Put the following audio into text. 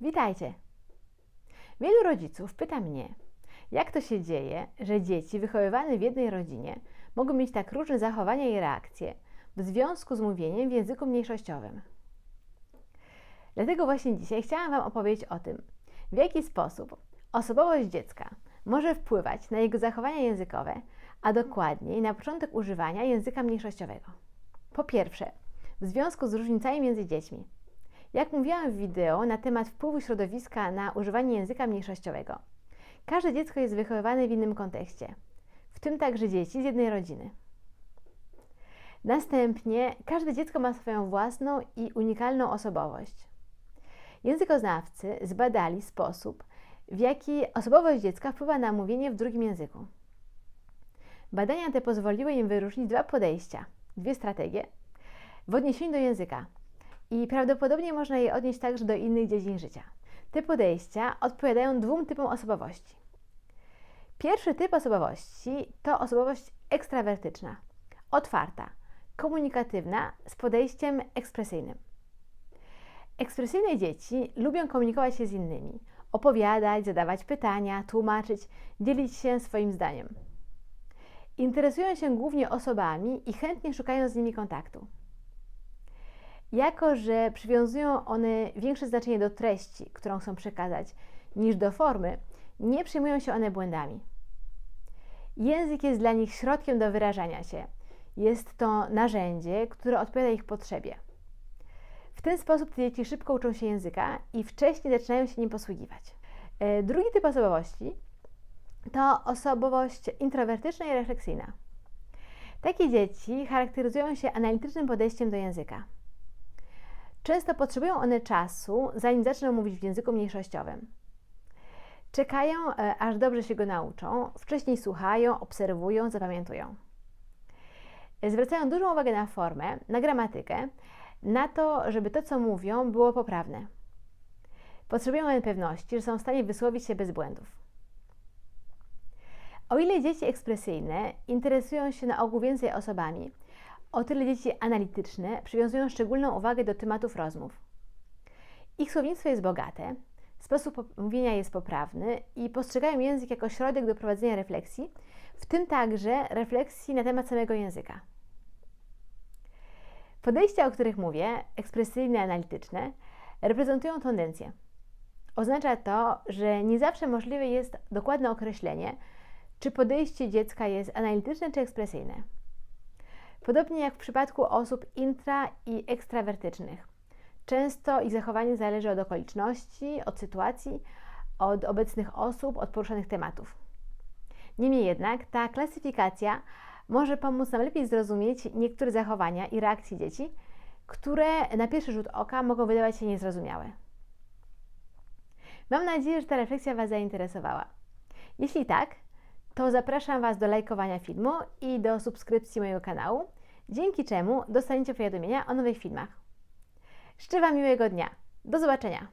Witajcie! Wielu rodziców pyta mnie, jak to się dzieje, że dzieci wychowywane w jednej rodzinie mogą mieć tak różne zachowania i reakcje w związku z mówieniem w języku mniejszościowym. Dlatego właśnie dzisiaj chciałam Wam opowiedzieć o tym, w jaki sposób osobowość dziecka może wpływać na jego zachowania językowe, a dokładniej na początek używania języka mniejszościowego. Po pierwsze, w związku z różnicami między dziećmi. Jak mówiłam w wideo na temat wpływu środowiska na używanie języka mniejszościowego, każde dziecko jest wychowywane w innym kontekście, w tym także dzieci z jednej rodziny. Następnie każde dziecko ma swoją własną i unikalną osobowość. Językoznawcy zbadali sposób, w jaki osobowość dziecka wpływa na mówienie w drugim języku. Badania te pozwoliły im wyróżnić dwa podejścia, dwie strategie w odniesieniu do języka i prawdopodobnie można je odnieść także do innych dziedzin życia. Te podejścia odpowiadają dwóm typom osobowości. Pierwszy typ osobowości to osobowość ekstrawertyczna, otwarta, komunikatywna z podejściem ekspresyjnym. Ekspresyjne dzieci lubią komunikować się z innymi, opowiadać, zadawać pytania, tłumaczyć, dzielić się swoim zdaniem. Interesują się głównie osobami i chętnie szukają z nimi kontaktu. Jako, że przywiązują one większe znaczenie do treści, którą chcą przekazać, niż do formy, nie przejmują się one błędami. Język jest dla nich środkiem do wyrażania się. Jest to narzędzie, które odpowiada ich potrzebie. W ten sposób te dzieci szybko uczą się języka i wcześniej zaczynają się nim posługiwać. E, drugi typ osobowości to osobowość introwertyczna i refleksyjna. Takie dzieci charakteryzują się analitycznym podejściem do języka. Często potrzebują one czasu, zanim zaczną mówić w języku mniejszościowym. Czekają, e, aż dobrze się go nauczą, wcześniej słuchają, obserwują, zapamiętują. Zwracają dużą uwagę na formę, na gramatykę, na to, żeby to, co mówią, było poprawne. Potrzebują pewności, że są w stanie wysłowić się bez błędów. O ile dzieci ekspresyjne interesują się na ogół więcej osobami, o tyle dzieci analityczne przywiązują szczególną uwagę do tematów rozmów. Ich słownictwo jest bogate, sposób mówienia jest poprawny i postrzegają język jako środek do prowadzenia refleksji, w tym także refleksji na temat samego języka. Podejścia, o których mówię, ekspresyjne, analityczne, reprezentują tendencję. Oznacza to, że nie zawsze możliwe jest dokładne określenie, czy podejście dziecka jest analityczne czy ekspresyjne. Podobnie jak w przypadku osób intra i ekstrawertycznych. Często ich zachowanie zależy od okoliczności, od sytuacji, od obecnych osób, od poruszanych tematów. Niemniej jednak ta klasyfikacja może pomóc nam lepiej zrozumieć niektóre zachowania i reakcje dzieci, które na pierwszy rzut oka mogą wydawać się niezrozumiałe. Mam nadzieję, że ta refleksja Was zainteresowała. Jeśli tak, to zapraszam Was do lajkowania filmu i do subskrypcji mojego kanału, dzięki czemu dostaniecie powiadomienia o nowych filmach. Życzę Wam miłego dnia. Do zobaczenia!